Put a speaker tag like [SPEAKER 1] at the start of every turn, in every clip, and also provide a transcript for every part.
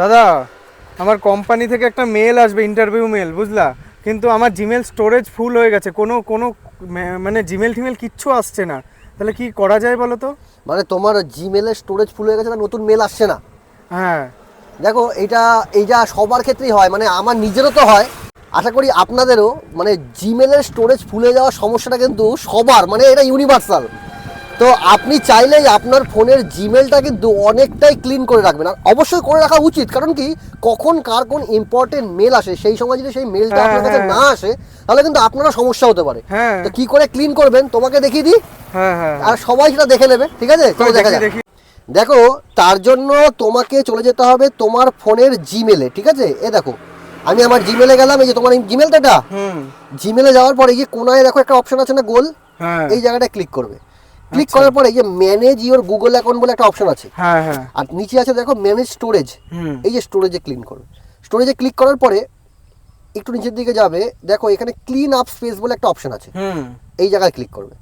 [SPEAKER 1] দাদা আমার কোম্পানি থেকে একটা মেল আসবে ইন্টারভিউ মেল বুঝলা? কিন্তু আমার জিমেল স্টোরেজ ফুল হয়ে গেছে। কোনো কোনো মানে জিমেল টিমেল কিচ্ছু আসছে না। তাহলে কি করা যায় বলো তো?
[SPEAKER 2] মানে তোমার জিমেলের স্টোরেজ ফুল হয়ে গেছে না নতুন মেল আসছে না?
[SPEAKER 1] হ্যাঁ।
[SPEAKER 2] দেখো এটা এইটা সবার ক্ষেত্রেই হয় মানে আমার নিজেরও তো হয়। আশা করি আপনাদেরও মানে জিমেলের স্টোরেজ ফুলে যাওয়ার সমস্যাটা কিন্তু সবার মানে এটা ইউনিভার্সাল তো আপনি চাইলেই আপনার ফোনের জিমেলটা কিন্তু অনেকটাই ক্লিন করে রাখবেন। আর অবশ্যই করে রাখা উচিত কারণ কি? কখন কার কোন ইম্পর্টেন্ট মেল আসে সেই সময় যদি সেই মেলটা
[SPEAKER 1] হ্যাঁ,
[SPEAKER 2] আপনার কাছে
[SPEAKER 1] হ্যাঁ।
[SPEAKER 2] না আসে তাহলে কিন্তু আপনারও সমস্যা হতে পারে।
[SPEAKER 1] হ্যাঁ।
[SPEAKER 2] তো কি করে ক্লিন করবেন? তোমাকে দেখিয়ে দিই। আর সবাই সেটা দেখে নেবে ঠিক আছে? চলো দেখা যাক।
[SPEAKER 1] দেখো
[SPEAKER 2] তার জন্য তোমাকে চলে যেতে হবে তোমার ফোনের জিমেলে ঠিক আছে? এ দেখো আমি আমার জিমেলে গেলাম এই যে তোমার জিমেলটা জিমেলে যাওয়ার পরে এই যে কোনায় দেখো একটা অপশন আছে না গোল? এই জায়গাটা ক্লিক করবে। ক্লিক করার পরে এই যে ম্যানেজ ইওর গুগল অ্যাকাউন্ট বলে একটা অপশন আছে।
[SPEAKER 1] হ্যাঁ হ্যাঁ।
[SPEAKER 2] আর নিচে আছে দেখো ম্যানেজ স্টোরেজ
[SPEAKER 1] হুম।
[SPEAKER 2] এই যে স্টোরেজে ক্লিন করবে স্টোরেজে ক্লিক করার পরে একটু নিচের দিকে যাবে দেখো এখানে ক্লিন আপ স্পেস বলে একটা অপশন আছে।
[SPEAKER 1] হুম।
[SPEAKER 2] এই জায়গায় ক্লিক করবে।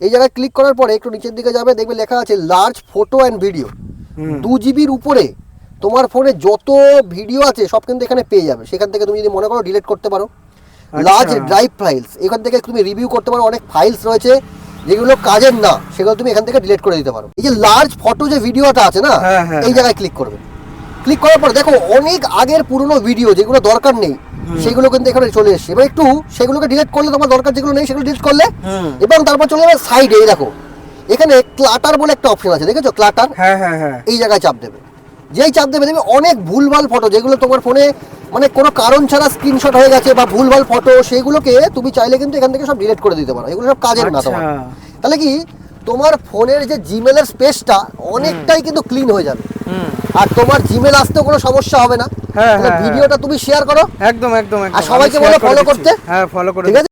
[SPEAKER 2] এই জায়গায় ক্লিক করার পরে একটু নিচের দিকে যাবে দেখবে লেখা আছে লার্জ ফটো অ্যান্ড ভিডিও দু জিবির উপরে তোমার ফোনে যত ভিডিও আছে সব কিন্তু এখানে পেয়ে যাবে। সেখান থেকে তুমি যদি মনে করো ডিলিট করতে পারো।
[SPEAKER 1] আচ্ছা।
[SPEAKER 2] লার্জ ড্রাইভ ফাইলস এখান থেকে তুমি রিভিউ করতে পারো। অনেক ফাইলস রয়েছে। যেগুলো কাজের না সেগুলো তুমি এখান থেকে ডিলিট করে দিতে পারো। এই যে লার্জ ফটো যে ভিডিওটা আছে না
[SPEAKER 1] হ্যাঁ, হ্যাঁ,
[SPEAKER 2] এই জায়গায় ক্লিক করবে। ক্লিক করার পর দেখো অনেক আগের পুরনো ভিডিও যেগুলো দরকার নেই সেগুলো কিন্তু এখানে চলে এসছে। এবার একটু সেগুলোকে ডিলিট করলে তোমার দরকার যেগুলো নেই সেগুলো ডিলিট করলে এবং তারপর চলে যাবে সাইডে এই দেখো। এখানে ক্লাটার বলে একটা অপশন আছে দেখেছ? ক্লাটার
[SPEAKER 1] হ্যাঁ।
[SPEAKER 2] এই জায়গায় চাপ দেবে। যেই চাপ দেবে দেখবে অনেক ভুলভাল ফটো যেগুলো তোমার ফোনে মানে কোনো কারণ ছাড়া স্ক্রিনশট হয়ে গেছে বা ভুলভাল ফটো সেগুলোকে তুমি চাইলে কিন্তু এখান থেকে সব ডিলিট করে দিতে পারো। এগুলো সব কাজের না তোমার।
[SPEAKER 1] আচ্ছা
[SPEAKER 2] তাহলে কি তোমার ফোনের যে জিমেলের স্পেসটা অনেকটাই কিন্তু ক্লিন হয়ে যাবে। আর তোমার জিমেল আসতেও কোনো সমস্যা হবে না।
[SPEAKER 1] হ্যাঁ,
[SPEAKER 2] তাহলে
[SPEAKER 1] হ্যাঁ,
[SPEAKER 2] ভিডিওটা তুমি শেয়ার করো।
[SPEAKER 1] একদম একদম
[SPEAKER 2] আর সবাইকে বলো
[SPEAKER 1] দিচ্ছি।
[SPEAKER 2] করতে?
[SPEAKER 1] হ্যাঁ ফলো করে
[SPEAKER 2] ঠিক আছে?